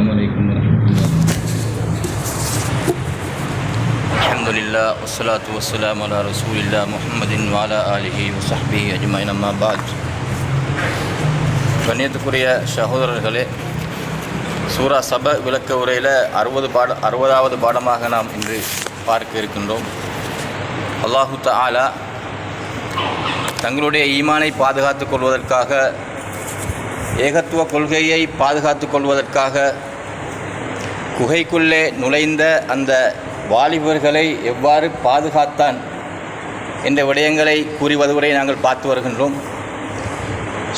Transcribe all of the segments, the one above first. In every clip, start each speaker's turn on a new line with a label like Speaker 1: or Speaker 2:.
Speaker 1: السلام عليكم ورحمة الله
Speaker 2: الحمد لله والصلاة والسلام على رسول الله محمد وعلى آله وصحبه أجمعين أما بعد கண்ணியத்துக்குரிய சகோதரர்களே சூரா சப விளக்க உரையில் அறுபது பாட அறுபதாவது பாடமாக நாம் இன்று பார்க்க இருக்கின்றோம் அல்லாஹு தஆலா தங்களுடைய ஈமானை பாதுகாத்துக் கொள்வதற்காக ஏகத்துவ கொள்கையை பாதுகாத்துக் கொள்வதற்காக குகைக்குள்ளே நுழைந்த அந்த வாலிபர்களை எவ்வாறு பாதுகாத்தான் என்ற விடயங்களை கூறி வருவதை நாங்கள் பார்த்து வருகின்றோம்.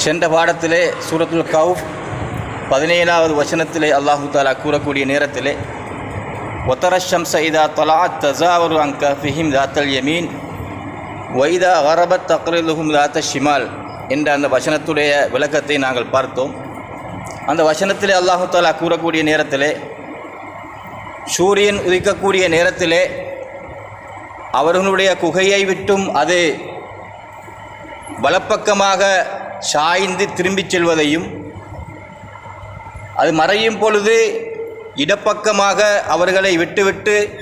Speaker 2: சென்ற பாடத்திலே சூரத்துல் கவுஃப் பதினேழாவது வசனத்திலே அல்லாஹு தாலா கூறக்கூடிய நேரத்திலே ஒத்தரஷம் சைதா இதா தசாவரு அங்க ஃபிஹிம் தாத்தல் யமீன் வைதா அரபத் தக்ரலுஹும் தாத்த ஷிமால் என்ற அந்த வசனத்துடைய விளக்கத்தை நாங்கள் பார்த்தோம். அந்த வசனத்திலே அல்லாஹு தாலா கூறக்கூடிய நேரத்திலே சூரியன் உதிக்கக்கூடிய நேரத்திலே அவர்களுடைய குகையை விட்டும் அது வலப்பக்கமாக சாய்ந்து திரும்பிச் செல்வதையும் அது மறையும் பொழுது இடப்பக்கமாக அவர்களை விட்டுவிட்டு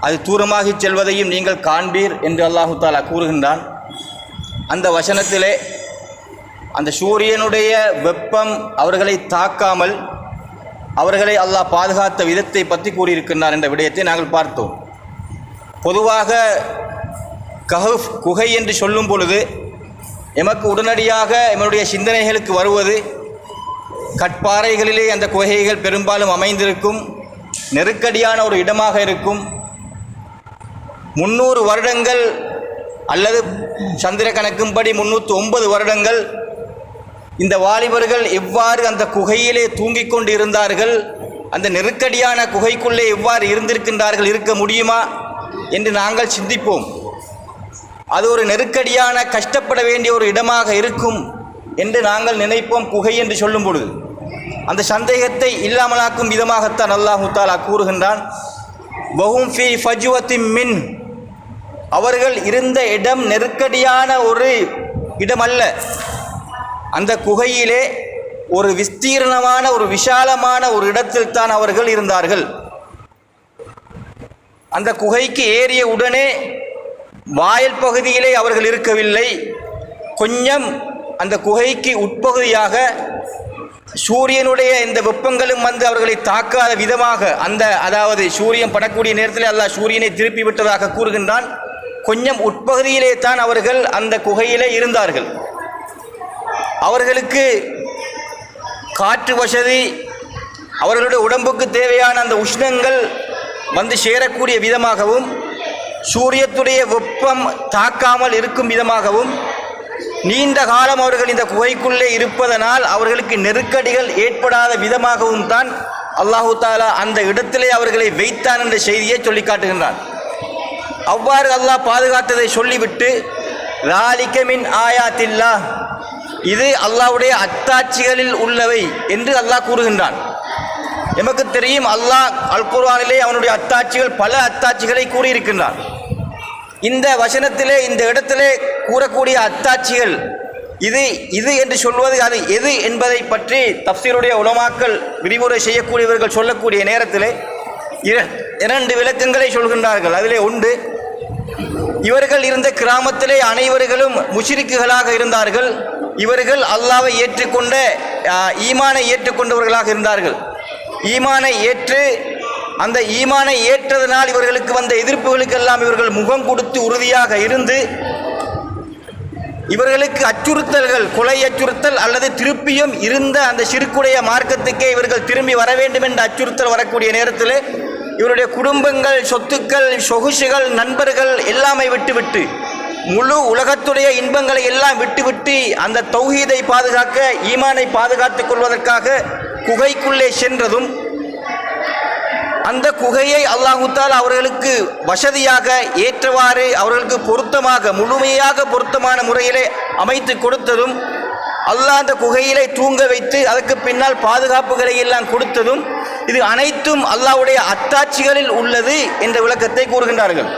Speaker 2: அது தூரமாகிச் செல்வதையும் நீங்கள் காண்பீர் என்று அல்லாஹு தாலா கூறுகின்றான். அந்த வசனத்திலே அந்த சூரியனுடைய வெப்பம் அவர்களை தாக்காமல் அவர்களை அல்லாஹ் பாதுகாத்த விதத்தை பற்றி கூறியிருக்கின்றார் என்ற விடயத்தை நாங்கள் பார்த்தோம். பொதுவாக கஹஃப் குகை என்று சொல்லும் பொழுது எமக்கு உடனடியாக எமனுடைய சிந்தனைகளுக்கு வருவது கட்பாறைகளிலே அந்த குகைகள் பெரும்பாலும் அமைந்திருக்கும் நெருக்கடியான ஒரு இடமாக இருக்கும். முந்நூறு வருடங்கள் அல்லது சந்திர கணக்கும்படி முன்னூற்றி ஒன்பது வருடங்கள் இந்த வாலிபர்கள் எவ்வாறு அந்த குகையிலே தூங்கிக் கொண்டு இருந்தார்கள் அந்த நெருக்கடியான குகைக்குள்ளே எவ்வாறு இருந்திருக்கின்றார்கள்? இருக்க முடியுமா? என்று நாங்கள் சிந்திப்போம். அது ஒரு நெருக்கடியான கஷ்டப்பட வேண்டிய ஒரு இடமாக இருக்கும் என்று நாங்கள் நினைப்போம் குகை என்று சொல்லும் பொழுது. அந்த சந்தேகத்தை இல்லாமலாக்கும் விதமாகத்தான் அல்லாஹு தாலா கூறுகின்றான். வஹும் ஃபி ஃபஜ்வத்தின் மின். அவர்கள் இருந்த இடம் நெருக்கடியான ஒரு இடம் அல்ல அந்த குகையிலே ஒரு விஸ்தீர்ணமான ஒரு விஷாலமான ஒரு இடத்தில் தான் அவர்கள் இருந்தார்கள். அந்த குகைக்கு ஏறிய உடனே வாயல் பகுதியிலே அவர்கள் இருக்கவில்லை. கொஞ்சம் அந்த குகைக்கு உட்பகுதியாக சூரியனுடைய இந்த வெப்பங்களும் வந்து அவர்களை தாக்காத விதமாக அந்த அதாவது சூரியன் படக்கூடிய நேரத்தில் அல்லாஹ் சூரியனை திருப்பி விட்டதாக கூறுகின்றான். கொஞ்சம் உட்பகுதியிலே தான் அவர்கள் அந்த குகையிலே இருந்தார்கள். அவர்களுக்கு காற்று வசதி அவர்களுடைய உடம்புக்கு தேவையான அந்த உஷ்ணங்கள் வந்து சேரக்கூடிய விதமாகவும் சூரியத்துடைய வெப்பம் தாக்காமல் இருக்கும் விதமாகவும் நீண்ட காலம் அவர்கள் இந்த குகைக்குள்ளே இருப்பதனால் அவர்களுக்கு நெருக்கடிகள் ஏற்படாத விதமாகவும் தான் அல்லாஹு தாலா அந்த இடத்திலே அவர்களை வைத்தான் என்ற செய்தியை சொல்லி காட்டுகின்றான். அவ்வாறு அல்லாஹ் பாதுகாத்ததை சொல்லிவிட்டு ராலிகமின் ஆயாத்தில்லா இது அல்லாஹ்வுடைய அத்தாட்சிகளில் உள்ளவை என்று அல்லாஹ் கூறுகின்றான். எமக்கு தெரியும் அல்லாஹ் அல் குர்வானிலே அவனுடைய அத்தாட்சிகள் பல அத்தாட்சிகளை கூறியிருக்கின்றான். இந்த வசனத்திலே இந்த இடத்திலே கூறக்கூடிய அத்தாட்சிகள் இது இது என்று சொல்வது அது எது என்பதை பற்றி தப்சீருடைய உலமாக்கள் விரிவுரை செய்யக்கூடியவர்கள் சொல்லக்கூடிய நேரத்தில் இர- இரண்டு விளக்கங்களை சொல்கின்றார்கள். அதிலே உண்டு இவர்கள் இருந்த கிராமத்திலே அனைவர்களும் முஷிரிக்குகளாக இருந்தார்கள். இவர்கள் அல்லாவை ஏற்றுக்கொண்ட ஈமானை ஏற்றுக்கொண்டவர்களாக இருந்தார்கள். ஈமானை ஏற்று அந்த ஈமானை ஏற்றதனால் இவர்களுக்கு வந்த எதிர்ப்புகளுக்கெல்லாம் இவர்கள் முகம் கொடுத்து உறுதியாக இருந்து இவர்களுக்கு அச்சுறுத்தல்கள் கொலை அச்சுறுத்தல் அல்லது திருப்பியும் இருந்த அந்த சிறுக்குடைய மார்க்கத்துக்கே இவர்கள் திரும்பி வர வேண்டும் என்ற அச்சுறுத்தல் வரக்கூடிய நேரத்தில் இவருடைய குடும்பங்கள் சொத்துக்கள் சொகுசுகள் நண்பர்கள் எல்லாமே விட்டுவிட்டு முழு உலகத்துடைய இன்பங்களை எல்லாம் விட்டுவிட்டு அந்த தௌஹீதை பாதுகாக்க ஈமானை பாதுகாத்துக் கொள்வதற்காக குகைக்குள்ளே சென்றதும் அந்த குகையை அல்லாஹுத்தால் அவர்களுக்கு வசதியாக ஏற்றவாறு அவர்களுக்கு பொருத்தமாக முழுமையாக பொருத்தமான முறையிலே அமைத்து கொடுத்ததும் அல்லாஹ் அந்த குகையிலே தூங்க வைத்து அதற்கு பின்னால் பாதுகாப்புகளை எல்லாம் கொடுத்ததும் இது அனைத்தும் அல்லாஹ்வுடைய அத்தாட்சிகளில் உள்ளது என்ற விளக்கத்தை கூறுகின்றார்கள்.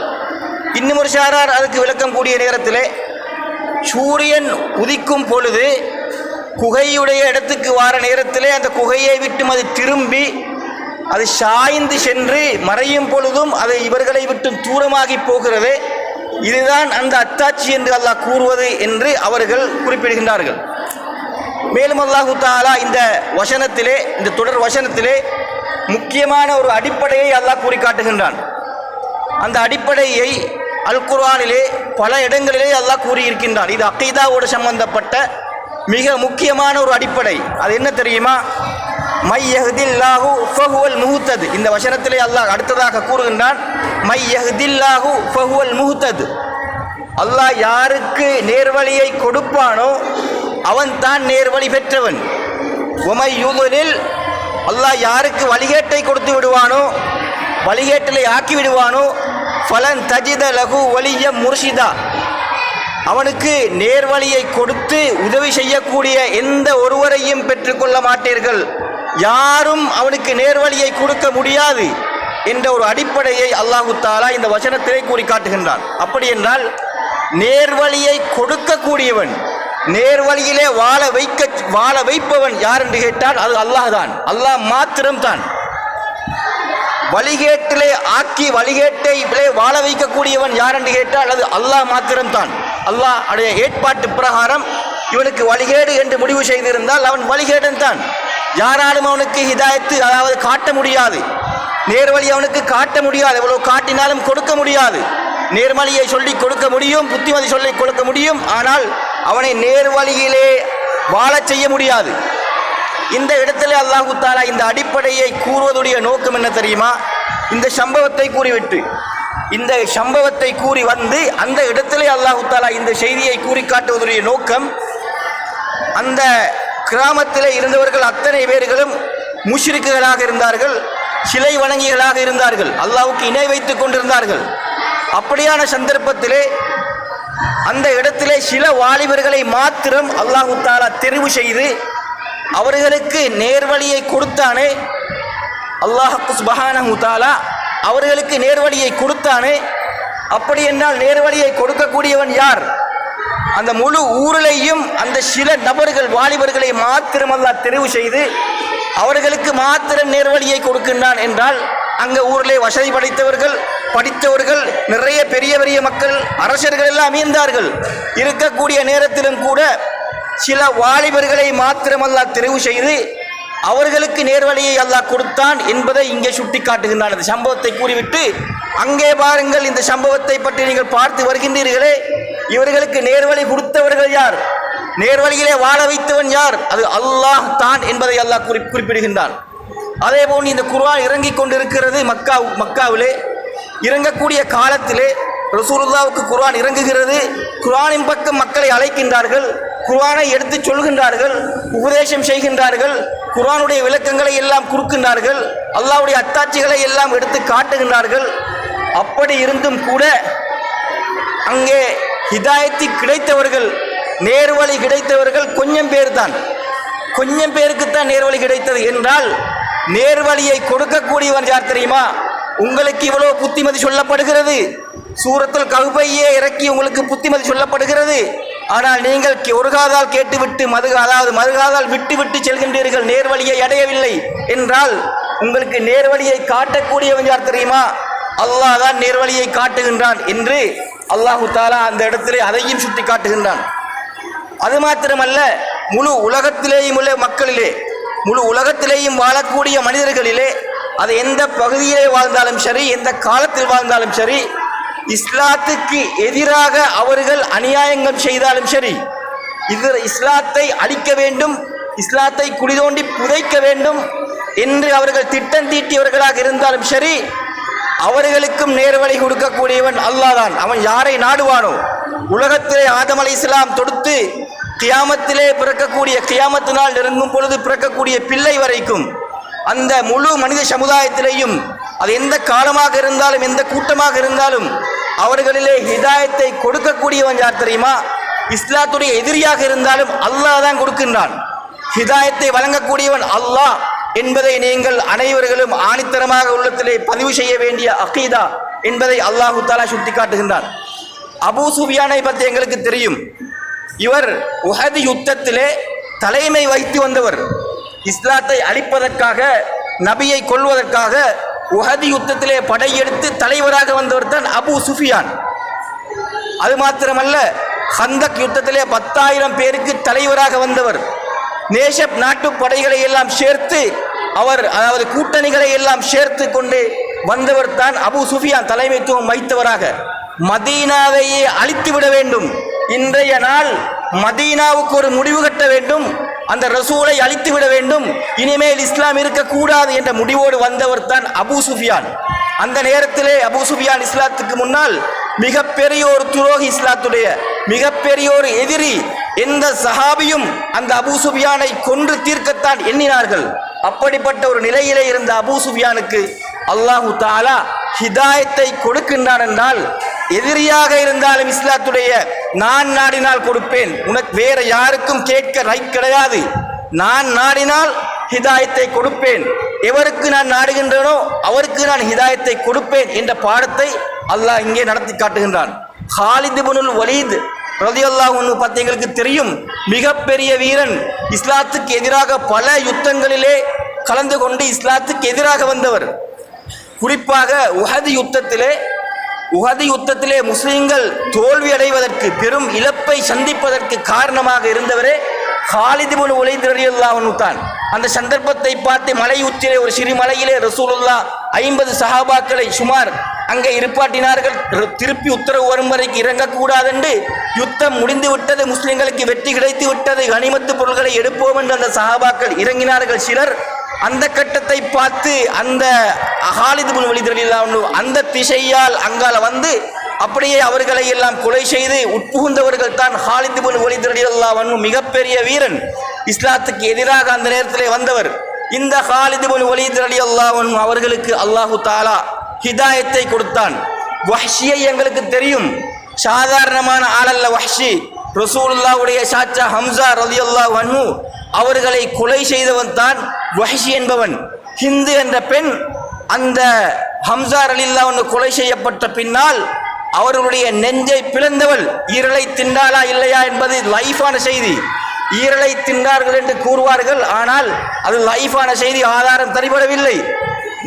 Speaker 2: இன்னும் ஒரு சாரார் அதுக்கு விளக்கம் கூடிய நேரத்திலே சூரியன் உதிக்கும் பொழுது குகையுடைய இடத்துக்கு வார நேரத்திலே அந்த குகையை விட்டும் அது திரும்பி அது சாய்ந்து சென்று மறையும் பொழுதும் அது இவர்களை விட்டும் தூரமாகி போகிறது. இதுதான் அந்த அத்தாட்சி என்று அல்லாஹ் கூறுவது என்று அவர்கள் குறிப்பிடுகின்றார்கள். மேலும் அல்லாஹு தாலா இந்த வசனத்திலே இந்த தொடர் வசனத்திலே முக்கியமான ஒரு அடிப்படையை அல்லாஹ் கூறி காட்டுகின்றான் அந்த அடிப்படையை அல் குர்ஆனிலே பல இடங்களிலே அல்லாஹ் கூறியிருக்கின்றான். இது அக்கீதாவோடு சம்பந்தப்பட்ட மிக முக்கியமான ஒரு அடிப்படை. அது என்ன தெரியுமா? மை யஹ்தில்லாஹு ஃபஹுவல் முஹுத்தது இந்த வசனத்திலே அல்லாஹ் அடுத்ததாக கூறுகின்றான். மை யஹ்தில்லாஹு ஃபஹுவல் முஹுத்தது அல்லாஹ் யாருக்கு நேர்வழியை கொடுப்பானோ அவன் தான் நேர்வழி பெற்றவன். உமை யூதலில் அல்லாஹ் யாருக்கு வழிகேட்டை கொடுத்து விடுவானோ வழிகேட்டலை ஆக்கி விடுவானோ ஃபலன் தஜித லகு வலிய முர்ஷிதா. அவனுக்கு நேர்வழியை கொடுத்து உதவி செய்யக்கூடிய எந்த ஒருவரையும் பெற்றுக்கொள்ள மாட்டீர்கள். யாரும் அவனுக்கு நேர்வழியை கொடுக்க முடியாது என்ற ஒரு அடிப்படையை அல்லாஹு தாலா இந்த வசனத்திலே கூறி காட்டுகின்றான். அப்படி என்றால் நேர்வழியை கொடுக்கக்கூடியவன் நேர்வழியிலே வாழ வைக்க வாழ வைப்பவன் யார் என்று கேட்டால் அது அல்லாஹ் தான் அல்லாஹ் மாத்திரம்தான். வழிகேட்டிலே ஆக்கி வழிகேட்டை வாழ வைக்கக்கூடியவன் யார் என்று கேட்டால் அல்லது அல்லாஹ் மாத்திரம்தான். அல்லாஹ் அடைய ஏற்பாட்டு பிரகாரம் இவனுக்கு வழிகேடு என்று முடிவு செய்திருந்தால் அவன் வழிகேடன் தான் யாராலும் அவனுக்கு ஹிதாயத்து அதாவது காட்ட முடியாது. நேர்வழி அவனுக்கு காட்ட முடியாது. எவ்வளோ காட்டினாலும் கொடுக்க முடியாது. நேர்வழியை சொல்லி கொடுக்க முடியும் புத்திமதி சொல்லி கொடுக்க முடியும். ஆனால் அவனை நேர்வழியிலே வாழச் செய்ய முடியாது. இந்த இடத்துல அல்லாஹு தாலா இந்த அடிப்படையை கூறுவதுடைய நோக்கம் என்ன தெரியுமா? இந்த சம்பவத்தை கூறிவிட்டு இந்த சம்பவத்தை கூறி வந்து அந்த இடத்திலே அல்லாஹு தாலா இந்த செய்தியை கூறி காட்டுவதுடைய நோக்கம் அந்த கிராமத்தில் இருந்தவர்கள் அத்தனை பேர்களும் முஷ்ரிக்குகளாக இருந்தார்கள் சிலை வணங்கிகளாக இருந்தார்கள் அல்லாவுக்கு இணை வைத்துக் கொண்டிருந்தார்கள். அப்படியான சந்தர்ப்பத்திலே அந்த இடத்திலே சில வாலிபர்களை மாத்திரம் அல்லாஹு தாலா தெரிவு செய்து அவர்களுக்கு நேர்வழியை கொடுத்தானே. அல்லாஹ் சுபஹானஹு தாலா அவர்களுக்கு நேர்வழியை கொடுத்தானே. அப்படி என்றால் நேர்வழியை கொடுக்கக்கூடியவன் யார்? அந்த முழு ஊரிலேயும் அந்த சில நபர்கள் வாலிபர்களை மாத்திரம் அல்லா தெரிவு செய்து அவர்களுக்கு மாத்திரம் நேர்வழியை கொடுக்கின்றான் என்றால் அங்க ஊரிலே வசதி படைத்தவர்கள் படித்தவர்கள் நிறைய பெரிய பெரிய மக்கள் அரசர்கள் எல்லாம் இருந்தார்கள் இருக்கக்கூடிய நேரத்திலும் கூட சில வாலிபர்களை மாத்திரம் அல்லாஹ் தெரிவு செய்து அவர்களுக்கு நேர்வழியை அல்லாஹ் கொடுத்தான் என்பதை இங்கே சுட்டி காட்டுகின்றான் இந்த சம்பவத்தை கூறிவிட்டு அங்கே பாருங்கள் இந்த சம்பவத்தை பற்றி நீங்கள் பார்த்து வருகின்றீர்களே. இவர்களுக்கு நேர்வழி கொடுத்தவர்கள் யார்? நேர்வழியிலே வாழ வைத்தவன் யார்? அது அல்லாஹ் தான் என்பதை அல்லாஹ் குறி குறிப்பிடுகின்றான். அதே போன்று இந்த குர்ஆன் இறங்கிக் கொண்டிருக்கிறது மக்கா மக்காவிலே. இறங்கக்கூடிய காலத்திலே ரசூலுல்லாவுக்கு குர்ஆன் இறங்குகிறது. குர்ஆனின் பக்கம் மக்களை அழைக்கின்றார்கள். குர்ஆனை எடுத்து சொல்கின்றார்கள் உபதேசம் செய்கின்றார்கள் குர்ஆனுடைய விளக்கங்களை எல்லாம் குறுக்கின்றார்கள் அல்லாவுடைய அத்தாட்சிகளை எல்லாம் எடுத்து காட்டுகின்றார்கள். அப்படி இருந்தும் கூட அங்கே ஹிதாயத்தி கிடைத்தவர்கள் நேர்வழி கிடைத்தவர்கள் கொஞ்சம் பேர் தான் கொஞ்சம் பேருக்குத்தான் நேர்வழி கிடைத்தது என்றால் நேர்வழியை கொடுக்கக்கூடியவன் யார் தெரியுமா? உங்களுக்கு இவ்வளோ புத்திமதி சொல்லப்படுகிறது. சூரத்தில் ககுபையே இறக்கி உங்களுக்கு புத்திமதி சொல்லப்படுகிறது. ஆனால் நீங்கள் கே- ஒரு காதால் கேட்டுவிட்டு மது அதாவது மறுகாதால் விட்டு விட்டு செல்கின்றீர்கள் நேர்வழியை அடையவில்லை என்றால் உங்களுக்கு நேர்வழியை காட்டக்கூடியவன் யார் தெரியுமா? அல்லாஹ் தான் நேர்வழியை காட்டுகின்றான் என்று அல்லாஹு தாலா அந்த இடத்திலே அதையும் சுட்டி காட்டுகின்றான். அது மாத்திரமல்ல முழு உலகத்திலேயும் உள்ள மக்களிலே முழு உலகத்திலேயும் வாழக்கூடிய மனிதர்களிலே அது எந்த பகுதியிலே வாழ்ந்தாலும் சரி எந்த காலத்தில் வாழ்ந்தாலும் சரி இஸ்லாத்துக்கு எதிராக அவர்கள் அநியாயங்கள் செய்தாலும் சரி இது இஸ்லாத்தை அழிக்க வேண்டும் இஸ்லாத்தை குடிதோண்டி புதைக்க வேண்டும் என்று அவர்கள் திட்டம் தீட்டியவர்களாக இருந்தாலும் சரி அவர்களுக்கும் நேர்வழி கொடுக்கக்கூடியவன் அல்லாதான் அவன் யாரை நாடுவானோ உலகத்திலே ஆதம் அலை இஸ்லாம் தொடுத்து கியாமத்திலே பிறக்கக்கூடிய கியாமத்தினால் நெருங்கும் பொழுது பிறக்கக்கூடிய பிள்ளை வரைக்கும் அந்த முழு மனித சமுதாயத்திலேயும் அது எந்த காலமாக இருந்தாலும் எந்த கூட்டமாக இருந்தாலும் அவர்களிலே ஹிதாயத்தை கொடுக்கக்கூடியவன் யார் தெரியுமா? இஸ்லாத்துடைய எதிரியாக இருந்தாலும் அல்லாஹ் தான் கொடுக்கின்றான். ஹிதாயத்தை வழங்கக்கூடியவன் அல்லாஹ் என்பதை நீங்கள் அனைவர்களும் ஆணித்தரமாக உள்ளத்திலே பதிவு செய்ய வேண்டிய அகீதா என்பதை அல்லாஹு தாலா சுட்டி காட்டுகின்றான் அபு சுபியானை பற்றி எங்களுக்கு தெரியும். இவர் உஹது யுத்தத்திலே தலைமை வைத்து வந்தவர். இஸ்லாத்தை அழிப்பதற்காக நபியை கொள்வதற்காக உஹதி யுத்தத்திலே படையெடுத்து தலைவராக வந்தவர் தான் அபு சுஃபியான். அது மாத்திரமல்ல ஹந்தக் யுத்தத்திலே பத்தாயிரம் பேருக்கு தலைவராக வந்தவர். நேஷப் நாட்டு படைகளை எல்லாம் சேர்த்து அவர் அதாவது கூட்டணிகளை எல்லாம் சேர்த்து கொண்டு வந்தவர் தான் அபு சுஃபியான் தலைமைத்துவம் வைத்தவராக. மதீனாவையே அழித்து விட வேண்டும். இன்றைய நாள் மதீனாவுக்கு ஒரு முடிவு கட்ட வேண்டும். அந்த ரசூலை அழித்து விட வேண்டும். இனிமேல் இஸ்லாம் இருக்கக்கூடாது என்ற முடிவோடு வந்தவர் தான் அபு சுஃபியான். அந்த நேரத்திலே அபு சுஃபியான் இஸ்லாத்துக்கு முன்னால் மிகப்பெரிய ஒரு துரோகி இஸ்லாத்துடைய மிகப்பெரிய ஒரு எதிரி எந்த சஹாபியும் அந்த அபு சுஃபியானை கொன்று தீர்க்கத்தான் எண்ணினார்கள். அப்படிப்பட்ட ஒரு நிலையிலே இருந்த அபு சுஃபியானுக்கு அல்லாஹு தாலா ஹிதாயத்தை கொடுக்கின்றான் என்றால் எதிரியாக இருந்தாலும் இஸ்லாத்துடைய நான் நாடினால் கொடுப்பேன். உனக்கு வேற யாருக்கும் கேட்க ரைட் கிடையாது. நான் நாடினால் ஹிதாயத்தை கொடுப்பேன். எவருக்கு நான் நாடுகின்றனோ அவருக்கு நான் ஹிதாயத்தை கொடுப்பேன் என்ற பாடத்தை அல்லாஹ் இங்கே நடத்தி காட்டுகின்றான். ஹாலித் இப்னுல் வலீத் ரலியல்லாஹு ஒன்று பார்த்து எங்களுக்கு தெரியும். மிகப்பெரிய வீரன் இஸ்லாத்துக்கு எதிராக பல யுத்தங்களிலே கலந்து கொண்டு இஸ்லாத்துக்கு எதிராக வந்தவர் குறிப்பாக உஹது யுத்தத்திலே உகதி யுத்தத்திலே முஸ்லிம்கள் தோல்வி அடைவதற்கு பெரும் இழப்பை சந்திப்பதற்கு காரணமாக இருந்தவரே ஹாலித் இப்னு தான். அந்த சந்தர்ப்பத்தை பார்த்து மலை உச்சிலே ஒரு சிறு மலையிலே ரசூலுல்லாஹ் ஐம்பது சஹாபாக்களை சுமார் அங்கே இருப்பாட்டினார்கள். திருப்பி உத்தரவு வரும் வரைக்கு இறங்கக்கூடாது என்று யுத்தம் முடிந்து விட்டது முஸ்லிம்களுக்கு வெற்றி கிடைத்து விட்டது கனிமத்து பொருள்களை எடுப்போம் என்று அந்த சஹாபாக்கள் இறங்கினார்கள். சிலர் அந்த கட்டத்தை பார்த்து அந்த அகாலிது பின் வலித் அந்த திசையால் அங்கால வந்து அப்படியே அவர்களை எல்லாம் கொலை செய்து உட்புகுந்தவர்கள் தான் ஹாலித் புல் வலித் மிகப்பெரிய வீரன். இஸ்லாத்துக்கு எதிராக அந்த நேரத்திலே வந்தவர். இந்த ஹாலித் புல் வலித் அவர்களுக்கு அல்லாஹு தாலா ஹிதாயத்தை கொடுத்தான். வஹ்ஷியை எங்களுக்கு தெரியும். சாதாரணமான ஆளல்ல வஹ்ஷி. ரசூலுல்லாவுடைய சாச்சா ஹம்சா ரலியல்லாஹு வன்மு அவர்களை கொலை செய்தவன் தான் வஹஷி என்பவன். ஹிந்து என்ற பெண் அந்த ஹம்சா ரலில்லா ஒன்று கொலை செய்யப்பட்ட பின்னால் அவர்களுடைய நெஞ்சை பிளந்தவள். ஈரலை திண்டாளா இல்லையா என்பது லைஃபான செய்தி. ஈரலை தின்றார்கள் என்று கூறுவார்கள் ஆனால் அது லைஃபான செய்தி ஆதாரம் தரிபடவில்லை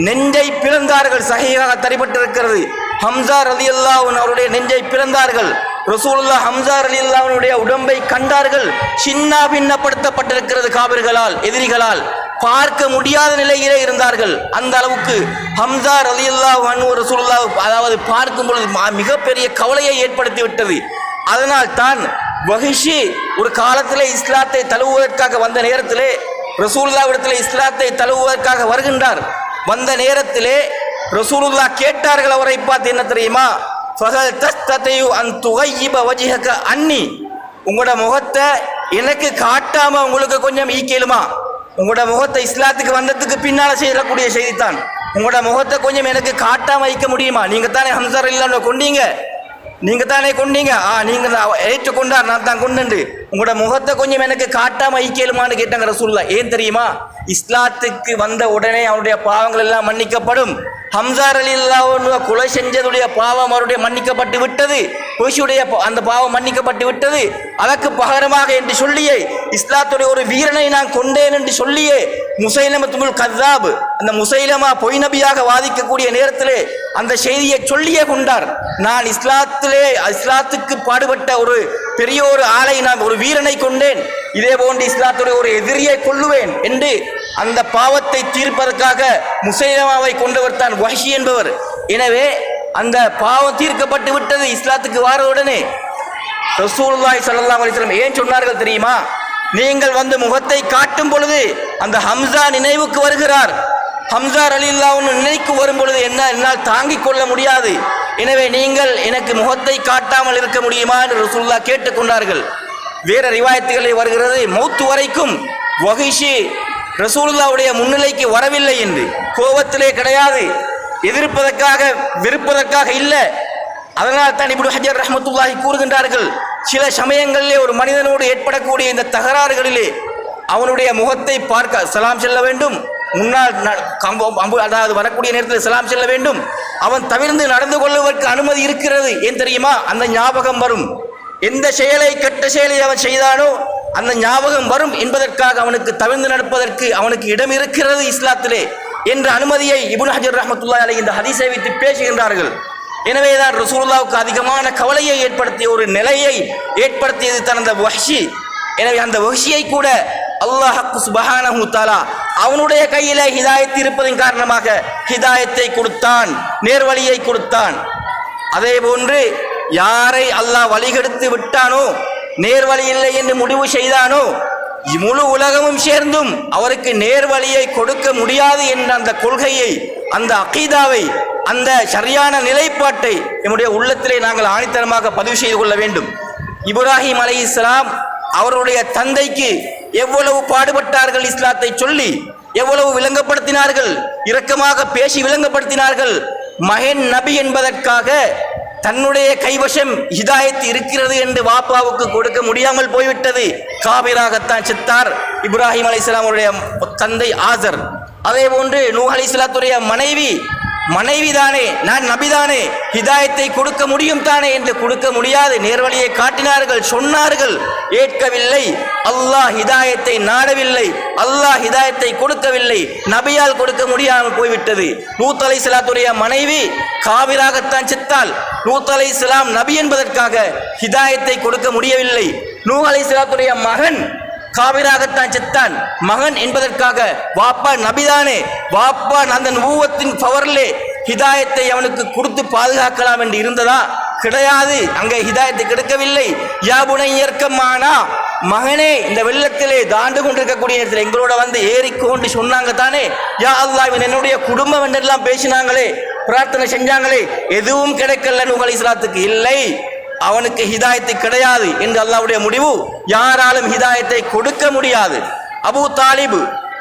Speaker 2: நெஞ்சை பிளந்தார்கள் சகையாக தரிபட்டிருக்கிறது ஹம்சா ரலியல்லாஹு அவருடைய நெஞ்சை பிளந்தார்கள். ரசூலுல்லாஹ் ஹம்சா அல்லாவினுடைய உடம்பை கண்டார்கள். சின்ன பின்னப்படுத்தப்பட்டிருக்கிறது காவிர்களால் எதிரிகளால். பார்க்க முடியாத நிலையிலே இருந்தார்கள். அந்த அளவுக்கு ஹம்சா அலி அல்லா அனு ரசூலுல்லா அதாவது பார்க்கும் பொழுது மா- மிகப்பெரிய கவலையை ஏற்படுத்தி விட்டது அதனால் தான் வகிஷி ஒரு காலத்திலே இஸ்லாத்தை தழுவுவதற்காக வந்த நேரத்திலே ரசூல்லாவிடத்தில் இஸ்லாத்தை தழுவுவதற்காக வருகின்றார். வந்த நேரத்திலே ரசூலுல்லா கேட்டார்கள் அவரை பார்த்து என்ன தெரியுமா? ஃபகல் தஸ்ததையு அன் துகையிப வஜிஹக்க அன்னி உங்களோட முகத்தை எனக்கு காட்டாம உங்களுக்கு கொஞ்சம் ஈக்கியலுமா உங்களோட முகத்தை இஸ்லாத்துக்கு வந்ததுக்கு பின்னால் செய்யக்கூடிய செய்தித்தான் உங்களோட முகத்தை கொஞ்சம் எனக்கு காட்டாம வைக்க முடியுமா? நீங்க தானே ஹம்சர் இல்லாம கொண்டீங்க? நீங்கள் தானே கொண்டீங்க? ஆ நீங்கள் தான் ஏற்று கொண்டார் நான் தான் கொண்டு உங்களோட முகத்தை கொஞ்சம் எனக்கு காட்டாம ஐக்கியலுமான்னு கேட்டாங்க ரசூல்லா ஏன் தெரியுமா? இஸ்லாத்துக்கு வந்த உடனே அவனுடைய பாவங்கள் எல்லாம் மன்னிக்கப்படும். ஹம்சார் அலி கொலை செஞ்சதுடைய பாவம் அவருடைய மன்னிக்கப்பட்டு விட்டது. பொய்ஷுடைய அந்த பாவம் மன்னிக்கப்பட்டு விட்டது. அதற்கு பகரமாக என்று சொல்லியே இஸ்லாத்துடைய ஒரு வீரனை நான் கொண்டேன் என்று சொல்லியே முசைலமத்துல் கத்தாப் அந்த முசைலமா பொய் நபியாக வாதிக்கக்கூடிய நேரத்திலே அந்த செய்தியை சொல்லியே கொண்டார். நான் இஸ்லாத்திலே இஸ்லாத்துக்கு பாடுபட்ட ஒரு பெரிய ஒரு ஆளை நான் ஒரு வீரனை கொண்டேன். இதே போன்று இஸ்லாத்துடைய ஒரு எதிரியை கொள்ளுவேன் என்று அந்த பாவத்தை தீர்ப்பதற்காக முசைலமாவை கொண்டவர் தான் வஹி என்பவர். எனவே அந்த பாவம் தீர்க்கப்பட்டு விட்டது இஸ்லாத்துக்கு வார உடனே ரசூலுல்லாஹி ஸல்லல்லாஹு ஏன் சொன்னார்கள் தெரியுமா? நீங்கள் வந்து முகத்தை காட்டும் பொழுது அந்த ஹம்சா நினைவுக்கு வருகிறார். ஹம்சா ரலில்லாஹு நினைக்கு வரும் பொழுது என்ன? என்னால் தாங்கிக் கொள்ள முடியாது. எனவே நீங்கள் எனக்கு முகத்தை காட்டாமல் இருக்க முடியுமா? என்று ரசுல்லா கேட்டுக்கொண்டார்கள். வேற ரிவாயத்துகளில் வருகிறது மௌத்து வரைக்கும் வகிஷி ரசூலுல்லாவுடைய முன்னிலைக்கு வரவில்லை என்று. கோபத்திலே கிடையாது. எதிர்ப்பதற்காக விருப்பதற்காக இல்லை. அதனால் தான் இப்படி ஹஜர் ரஹமத்துல்லாஹி கூறுகின்றார்கள் சில சமயங்களிலே ஒரு மனிதனோடு ஏற்படக்கூடிய இந்த தகராறுகளிலே அவனுடைய முகத்தை பார்க்க சலாம் செல்ல வேண்டும். முன்னால் ந- அம்பு அதாவது வரக்கூடிய நேரத்தில் சலாம் செல்ல வேண்டும். அவன் தவிர்ந்து நடந்து கொள்வதற்கு அனுமதி இருக்கிறது. ஏன் தெரியுமா? அந்த ஞாபகம் வரும். எந்த செயலை கெட்ட செயலை அவன் செய்தானோ அந்த ஞாபகம் வரும் என்பதற்காக அவனுக்கு தவிர்ந்து நடப்பதற்கு அவனுக்கு இடம் இருக்கிறது இஸ்லாத்திலே என்ற அனுமதியை இபுன் ஹஜர் ரஹமத்துல்லா அலை இந்த ஹதீஸை வைத்து பேசுகின்றார்கள். எனவேதான் ரசூல்லாவுக்கு அதிகமான கவலையை ஏற்படுத்திய ஒரு நிலையை ஏற்படுத்தியது தனது அந்த வஹ்ஷி. எனவே அந்த வஹ்ஷியை கூட அல்லாஹ் சுபஹானஹு தாலா அவனுடைய கையில ஹிதாயத்து இருப்பதன் காரணமாக ஹிதாயத்தை கொடுத்தான் நேர்வழியை கொடுத்தான். அதே போன்று யாரை அல்லாஹ் வழிகெடுத்து விட்டானோ நேர்வழி இல்லை என்று முடிவு செய்தானோ முழு உலகமும் சேர்ந்தும் அவருக்கு நேர்வழியை கொடுக்க முடியாது என்ற அந்த கொள்கையை அந்த அகீதாவை அந்த சரியான நிலைப்பாட்டை நம்முடைய உள்ளத்திலே நாங்கள் ஆணித்தரமாக பதிவு செய்து கொள்ள வேண்டும். இப்ராஹிம் அலை இஸ்லாம் அவருடைய தந்தைக்கு எவ்வளவு பாடுபட்டார்கள் இஸ்லாத்தை சொல்லி எவ்வளவு விளங்கப்படுத்தினார்கள் இரக்கமாக பேசி விளங்கப்படுத்தினார்கள். மகன் நபி என்பதற்காக தன்னுடைய கைவசம் ஹிதாயத் இருக்கிறது என்று வாப்பாவுக்கு கொடுக்க முடியாமல் போய்விட்டது. காபிராகத்தான் சித்தார். இப்ராஹிம் அலி தந்தை ஆசர். அதே போன்று நூ அலைஹிஸ்ஸலாத்துடைய மனைவி மனைவி தானே நான் நபிதானே ஹிதாயத்தை கொடுக்க முடியும் தானே என்று கொடுக்க முடியாது. நேர்வழியை காட்டினார்கள் சொன்னார்கள் ஏற்கவில்லை. அல்லாஹ் ஹிதாயத்தை நாடவில்லை. அல்லாஹ் ஹிதாயத்தை கொடுக்கவில்லை. நபியால் கொடுக்க முடியாமல் போய்விட்டது. நூத்தலை சிலாத்துடைய மனைவி காவிராகத்தான் சித்தால் நூத்தலை சிலாம் சலாம் நபி என்பதற்காக ஹிதாயத்தை கொடுக்க முடியவில்லை. நூ அலை சிலாத்துடைய மகன் காவிராகத்தான் செத்தான். மகன் என்பதற்காக வாப்பா நபிதானே. வாப்பா அந்த நூவத்தின் பவர்லே ஹிதாயத்தை அவனுக்கு கொடுத்து பாதுகாக்கலாம் என்று இருந்ததா? கிடையாது. அங்கே ஹிதாயத்தை கிடைக்கவில்லை. யாபுனை இயற்கமானா மகனே இந்த வெள்ளத்திலே தாண்டு கொண்டிருக்கக்கூடிய நேரத்தில் எங்களோட வந்து ஏறிக்கொண்டு சொன்னாங்க தானே? யா அல்லா இவன் என்னுடைய குடும்பம் என்றெல்லாம் பேசினாங்களே. பிரார்த்தனை செஞ்சாங்களே. எதுவும் கிடைக்கலன்னு உங்கள் இஸ்லாத்துக்கு இல்லை. அவனுக்கு ஹிதாயத்து கிடையாது என்று அல்லாவுடைய முடிவு. யாராலும் ஹிதாயத்தை கொடுக்க முடியாது. அபு தாலிபு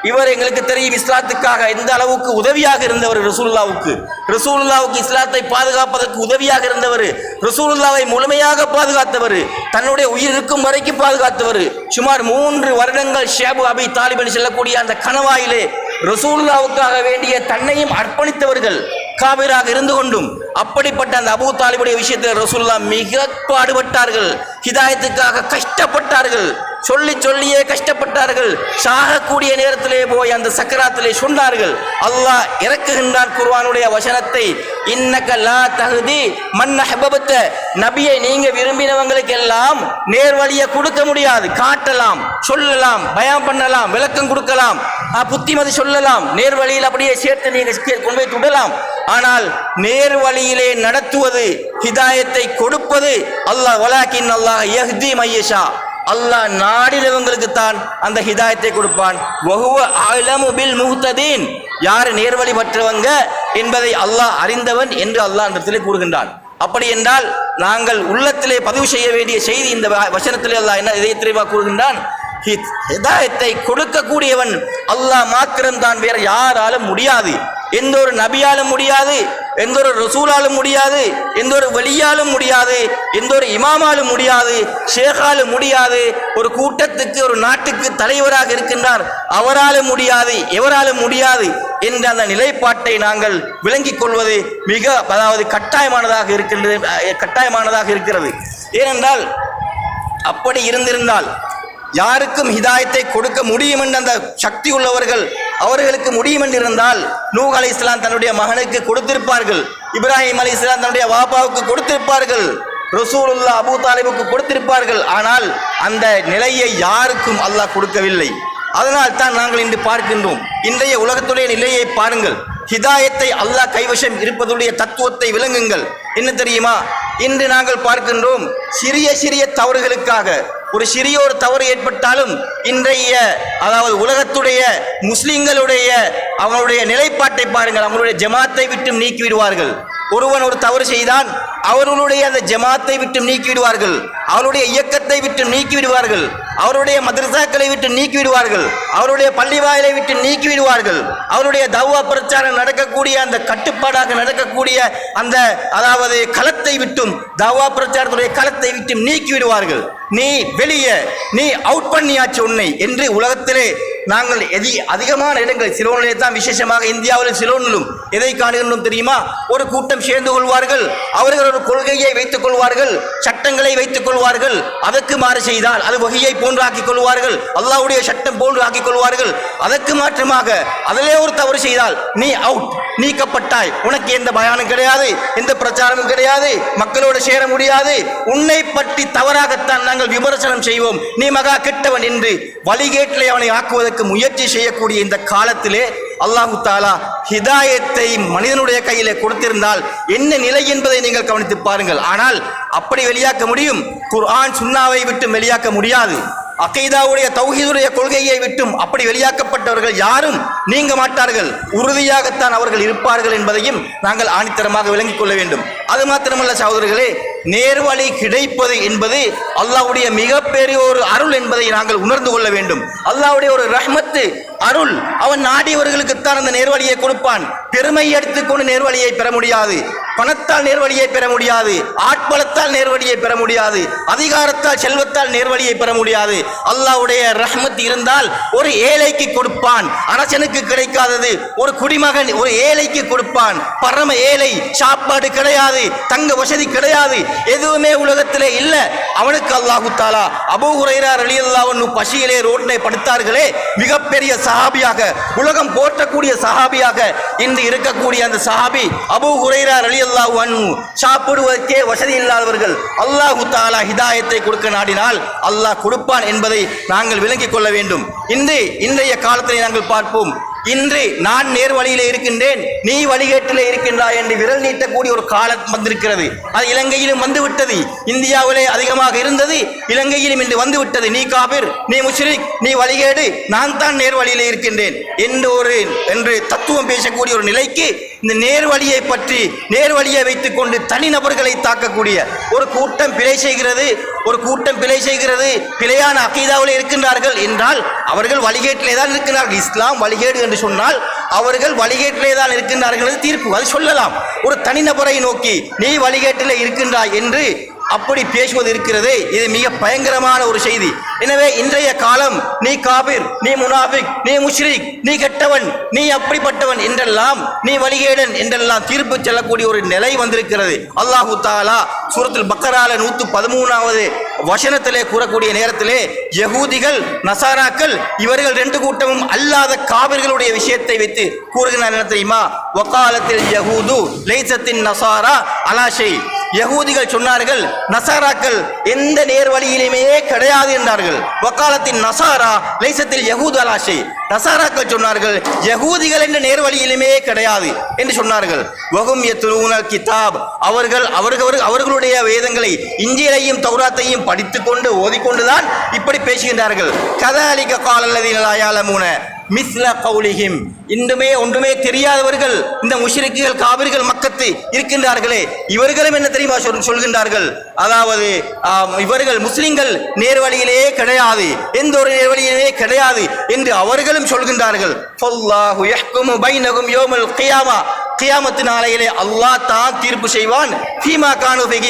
Speaker 2: இவர் எங்களுக்கு தெரியும் இஸ்லாத்துக்காக எந்த அளவுக்கு உதவியாக இருந்தவர் ரசூல்லாவுக்கு ரசூலுல்லாவுக்கு இஸ்லாத்தை பாதுகாப்பதற்கு உதவியாக இருந்தவர். ரசூலுல்லாவை முழுமையாக பாதுகாத்தவர். தன்னுடைய உயிர் இருக்கும் வரைக்கும் பாதுகாத்தவர். சுமார் மூன்று வருடங்கள் ஷேபு அபி தாலிபன் செல்லக்கூடிய அந்த கணவாயிலே ரசூலுல்லாவுக்காக வேண்டிய தன்னையும் அர்ப்பணித்தவர்கள் காபிராக இருந்து கொண்டும் அப்படிப்பட்ட அந்த அபு தாலிபுடைய விஷயத்தில் ரசூல்லா மிக பாடுபட்டார்கள். ஹிதாயத்துக்காக கஷ்டப்பட்டார்கள். சொல்லி சொல்லியே கஷ்டப்பட்டார்கள். சாகக்கூடிய நேரத்திலே போய் அந்த சக்கராத்திலே சொன்னார்கள். அல்லாஹ் இறக்குகின்றான் குர்வானுடைய வசனத்தை. இன்னக்க லா தகுதி மன்ன ஹபபத்த நபியை நீங்க விரும்பினவங்களுக்கு எல்லாம் நேர்வழியை கொடுக்க முடியாது. காட்டலாம் சொல்லலாம் பயம் பண்ணலாம் விளக்கம் கொடுக்கலாம். புத்திமதி சொல்லலாம். நேர்வழியில் அப்படியே சேர்த்து நீங்க கே- கொண்டு போய் தொடலாம். ஆனால் நேர்வழி வழியிலே நடத்துவது ஹிதாயத்தை கொடுப்பது அல்லாஹ். வலாக்கின் அல்லாஹ் யஹ்தி மையஷா. அல்லாஹ் நாடிலவங்களுக்கு தான் அந்த ஹிதாயத்தை கொடுப்பான். வகுவ அலமு பில் முஹ்ததீன். யார் நேர்வழி பற்றவங்க என்பதை அல்லாஹ் அறிந்தவன் என்று அல்லாஹ் அந்த இடத்திலே கூறுகின்றான். அப்படி என்றால் நாங்கள் உள்ளத்திலே பதிவு செய்ய வேண்டிய செய்தி இந்த வ- வசனத்திலே அல்லாஹ் என்ன இதை தெளிவாக கூறுகின்றான்? ஹித்- ஹிதாயத்தை கொடுக்கக்கூடியவன் அல்லாஹ் மாத்திரம்தான் வேற யாராலும் முடியாது. எந்த ஒரு நபியாலும் முடியாது. எந்த ஒரு ரசூலாலும் முடியாது எந்த ஒரு வழியாலும் முடியாது எந்த ஒரு இமாமாலும் முடியாது ஷேகாலும் முடியாது ஒரு கூட்டத்துக்கு ஒரு நாட்டுக்கு தலைவராக இருக்கின்றார் அவராலும் முடியாது எவராலும் முடியாது என்ற அந்த நிலைப்பாட்டை நாங்கள் விளங்கிக் கொள்வது மிக அதாவது கட்டாயமானதாக இருக்கின்றது கட்டாயமானதாக இருக்கிறது. ஏனென்றால் அப்படி இருந்திருந்தால் யாருக்கும் ஹிதாயத்தை கொடுக்க முடியும் என்று அந்த சக்தி உள்ளவர்கள் அவர்களுக்கு முடியும் என்று இருந்தால் நூஹ் இஸ்லாம் தன்னுடைய மகனுக்கு கொடுத்திருப்பார்கள். இப்ராஹிம் அலி இஸ்லாம் தன்னுடைய வாபாவுக்கு கொடுத்திருப்பார்கள். ரசூலுல்லா அபூ தாலிபுக்கு கொடுத்திருப்பார்கள். ஆனால் அந்த நிலையை யாருக்கும் அல்லாஹ் கொடுக்கவில்லை. அதனால் தான் நாங்கள் இன்று பார்க்கின்றோம். இன்றைய உலகத்துடைய நிலையை பாருங்கள். ஹிதாயத்தை அல்லாஹ் கைவசம் இருப்பதுடைய தத்துவத்தை விளங்குங்கள். என்ன தெரியுமா? இன்று நாங்கள் பார்க்கின்றோம் சிறிய சிறிய தவறுகளுக்காக ஒரு சிறிய ஒரு தவறு ஏற்பட்டாலும் இன்றைய அதாவது உலகத்துடைய முஸ்லிம்களுடைய அவனுடைய நிலைப்பாட்டை பாருங்கள். அவங்களுடைய ஜமாத்தை விட்டு நீக்கி விடுவார்கள் ஒருவன் ஒரு தவறு செய்தான் அவர்களுடைய அந்த ஜமாத்தை விட்டு நீக்கி விடுவார்கள் அவருடைய இயக்கத்தை விட்டு நீக்கி விடுவார்கள் அவருடைய மதரசாக்களை விட்டு நீக்கி விடுவார்கள் அவருடைய பள்ளி வாயிலை விட்டு நீக்கி விடுவார்கள் அவருடைய தவ்வா பிரச்சாரம் நடக்கக்கூடிய அந்த கட்டுப்பாடாக நடக்கக்கூடிய அந்த அதாவது களத்தை விட்டும் தவ்வா பிரச்சாரத்துடைய களத்தை விட்டும் நீக்கி விடுவார்கள் நீ வெளியே நீ அவுட் பண்ணியாச்சு உன்னை என்று உலகத்திலே நாங்கள் எதி அதிகமான இடங்கள் சிலோனிலே தான் விசேஷமாக இந்தியாவில் சிலோனிலும் எதை காணுகின்றோம் தெரியுமா? ஒரு கூட்டம் சேர்ந்து கொள்வார்கள். அவர்கள் ஒரு கொள்கையை வைத்துக் கொள்வார்கள். சட்டங்களை வைத்துக் கொள்வார்கள். அதற்கு மாறு செய்தால் அது வகையை போன்றாக்கிக் கொள்வார்கள். அல்லாவுடைய சட்டம் போன்று ஆக்கிக் கொள்வார்கள். அதற்கு மாற்றமாக அதிலே ஒரு தவறு செய்தால் நீ அவுட் நீக்கப்பட்டாய். உனக்கு எந்த பயானும் கிடையாது எந்த பிரச்சாரமும் கிடையாது மக்களோடு சேர முடியாது. உன்னை பற்றி தவறாகத்தான் நாங்கள் விமர்சனம் செய்வோம். நீ மகா கெட்டவன் என்று வழிகேட்டிலே அவனை ஆக்குவதற்கு முயற்சி செய்யக்கூடிய இந்த காலத்திலே அல்லாஹு தாலா ஹிதாயத்தை மனிதனுடைய கையில கொடுத்திருந்தால் என்ன நிலை என்பதை நீங்கள் கவனித்து பாருங்கள். ஆனால் அப்படி வெளியாக்க முடியும். குர்ஆன் சுன்னாவை விட்டு வெளியாக்க முடியாது. அகைதாவுடைய தௌஹீதுடைய கொள்கையை விட்டும் அப்படி வெளியாக்கப்பட்டவர்கள் யாரும் நீங்க மாட்டார்கள். உறுதியாகத்தான் அவர்கள் இருப்பார்கள் என்பதையும் நாங்கள் ஆணித்தரமாக விளங்கிக் கொள்ள வேண்டும். அது மாத்திரமல்ல சகோதரர்களே நேர்வழி கிடைப்பது என்பது அல்லாவுடைய மிகப்பெரிய ஒரு அருள் என்பதை நாங்கள் உணர்ந்து கொள்ள வேண்டும். அல்லாவுடைய ஒரு ரஹ்மத்து அருள். அவன் நாடியவர்களுக்குத்தான் அந்த நேர்வழியை கொடுப்பான். பெருமை எடுத்துக்கொண்டு நேர்வழியை பெற முடியாது. பணத்தால் நேர்வழியை பெற முடியாது. ஆட்பலத்தால் நேர்வழியை பெற முடியாது. அதிகாரத்தால் செல்வத்தால் நேர்வழியை பெற முடியாது. அல்லாவுடைய ரஹ்மத் இருந்தால் ஒரு ஏழைக்கு கொடுப்பான். அரசனுக்கு கிடைக்காதது. ஒரு குடிமகன் ஒரு ஏழைக்கு கொடுப்பான். பரம ஏழை சாப்பாடு கிடையாது. தங்க வசதி கிடையாது. எதுவுமே உலகத்திலே இல்லை. அவனுக்கு அல்லாஹு தாலா அபூ ஹுரைரா அலி அன்ஹு பசியிலே ரோட்டிலே படுத்தார்களே. மிகப்பெரிய சஹாபியாக உலகம் போற்றக்கூடிய சஹாபியாக இன்று இருக்கக்கூடிய அந்த சஹாபி அபூ அலி ரலியல்லாஹு அன்ஹு சாப்பிடுவதற்கே வசதி இல்லாதவர்கள் அல்லாஹு தாலா ஹிதாயத்தை கொடுக்க நாடினால் அல்லாஹ் கொடுப்பான் என்பதை நாங்கள் விளங்கிக் கொள்ள வேண்டும். இன்று இன்றைய காலத்திலே நாங்கள் பார்ப்போம். இன்று நான் நேர் வழியிலே இருக்கின்றேன் நீ வழிகேட்டில் இருக்கின்றாய் என்று விரல் நீட்டக்கூடிய ஒரு காலம் வந்திருக்கிறது. அது இலங்கையிலும் வந்துவிட்டது. இந்தியாவிலே அதிகமாக இருந்தது. இலங்கையிலும் இன்று வந்துவிட்டது. நீ காபிர் நீ முஷ்ரிக் நீ வழிகேடு நான் தான் நேர் வழியிலே இருக்கின்றேன். என்று ஒரு என்று தத்துவம் பேசக்கூடிய ஒரு நிலைக்கு இந்த நேர்வழியை பற்றி நேர்வழியை வைத்துக் கொண்டு தனிநபர்களை தாக்கக்கூடிய ஒரு கூட்டம் பிழை செய்கிறது ஒரு கூட்டம் பிழை செய்கிறது பிழையான அக்கீதாவில் இருக்கின்றார்கள் என்றால் அவர்கள் வழிகேட்டிலே தான் இருக்கிறார்கள் இஸ்லாம் வழிகேடு என்று சொன்னால் அவர்கள் வழிகேட்டிலே தான் இருக்கின்றார்கள் என்று தீர்ப்பு அது சொல்லலாம். ஒரு தனிநபரை நோக்கி நீ வழிகேட்டிலே இருக்கின்றாய் என்று அப்படி பேசுவது இருக்கிறது இது மிக பயங்கரமான ஒரு செய்தி. எனவே இன்றைய காலம் நீ காபிர் நீ முனாபிக் நீ முஷ்ரிக் நீ கெட்டவன் நீ அப்படிப்பட்டவன் என்றெல்லாம் நீ வழிகேடன் என்றெல்லாம் தீர்ப்பு செல்லக்கூடிய ஒரு நிலை வந்திருக்கிறது. அல்லாஹு தாலா சூரத்தில் பக்கரால நூற்று பதிமூணாவது வசனத்திலே கூறக்கூடிய நேரத்திலே யகூதிகள் நசாராக்கள் இவர்கள் ரெண்டு கூட்டமும் அல்லாத காவிர்களுடைய விஷயத்தை வைத்து கூறுகிறார் என்ன தெரியுமா? ஒக்காலத்தில் யகூது லைசத்தின் நசாரா அலாஷை யகூதிகள் சொன்னார்கள் நசாராக்கள் எந்த நேர்வழியிலுமே கிடையாது என்றார்கள். வக்காலத்தின் நசாரா லைசத்தில் யகூத் நசாராக்கள் சொன்னார்கள் யகூதிகள் என்ற நேர்வழியிலுமே கிடையாது என்று சொன்னார்கள். வகும் யத்லூனல் கிதாப். அவர்கள் அவர்கள் அவர்களுடைய வேதங்களை இஞ்சியலையும் தௌராத்தையும் படித்துக்கொண்டு ஓதிக்கொண்டுதான் இப்படி பேசுகின்றார்கள். கதாலிக காலல்லதீனலாயாலமூன மிஸ்ல கௌலிஹிம் இன்றுமே ஒன்றுமே தெரியாதவர்கள் இந்த முஷ்ரிக்குகள் காவிர்கள் மக்கத்து இருக்கின்றார்களே. இவர்களும் என்ன தெரியுமா சொல் சொல்கின்றார்கள்? அதாவது இவர்கள் முஸ்லிம்கள் நேர்வழியிலேயே கிடையாது. எந்த ஒரு நேர்வழியிலே கிடையாது என்று அவர்களும் சொல்கின்றார்கள். கியாமத்து நாளையிலே அல்லாஹ் தான் தீர்ப்பு செய்வான். ஹீமா கானு ஃபிகி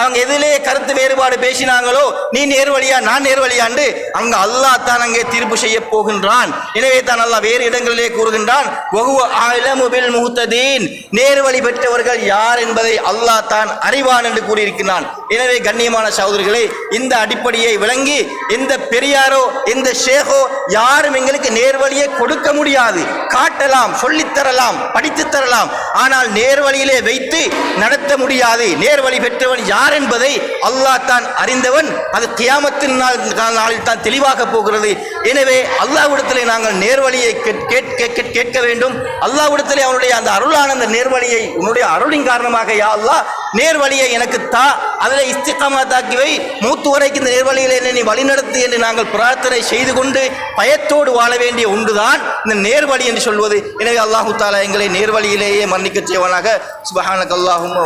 Speaker 2: அவங்க எதிலே கருத்து வேறுபாடு பேசினாங்களோ நீ நேர்வழியா நான் நேர்வழியாண்டு அங்கு அல்லாஹ் தான் அங்கே தீர்ப்பு செய்ய போகின்றான். எனவே தான் அல்லாஹ் வேறு இடங்களிலே கூறுகின்றான் வஹுவ அலமு நேர்வழி பெற்றவர்கள் யார் என்பதை அல்லாஹ் தான் அறிவான் என்று கூறியிருக்கிறான் எனவே கண்ணியமான சகோதரிகளை இந்த அடிப்படையை விளங்கி இந்த பெரியாரோ இந்த ஷேகோ யாரும் எங்களுக்கு நேர்வழியை கொடுக்க முடியாது. காட்டலாம் சொல்லித் தரலாம் படித்துத் தரலாம். ஆனால் நேர்வழியிலே வைத்து நடத்த முடியாது. நேர்வழி பெற்றவன் யார் என்பதை அல்லாஹ் தான் அறிந்தவன். அது தியாமத்தின் நாள் நாளில் தான் தெளிவாக போகிறது. எனவே அல்லாஹ்விடத்திலே நாங்கள் நேர்வழியை கேட்- கேட்க வேண்டும். அல்லாஹ்விடத்திலே அவனுடைய அந்த அருளான அந்த நேர்வழியை உன்னுடைய அருளின் காரணமாக யா அல்லாஹ் நேர்வழியை எனக்கு தா அதில் இஸ்திகாமத்தாக்கி வை மூத்து வரைக்கும் இந்த நேர்வழியில் என்னை நீ வழிநடத்து என்று நாங்கள் பிரார்த்தனை செய்து கொண்டு பயத்தோடு வாழ வேண்டிய ஒன்றுதான் இந்த நேர்வழி என்று சொல்வது. எனவே அல்லாஹு தாலா எங்களை நேர்வழியிலேயே மன்னிக்கச் செய்வனாக. சுபஹானக் அல்லாஹும்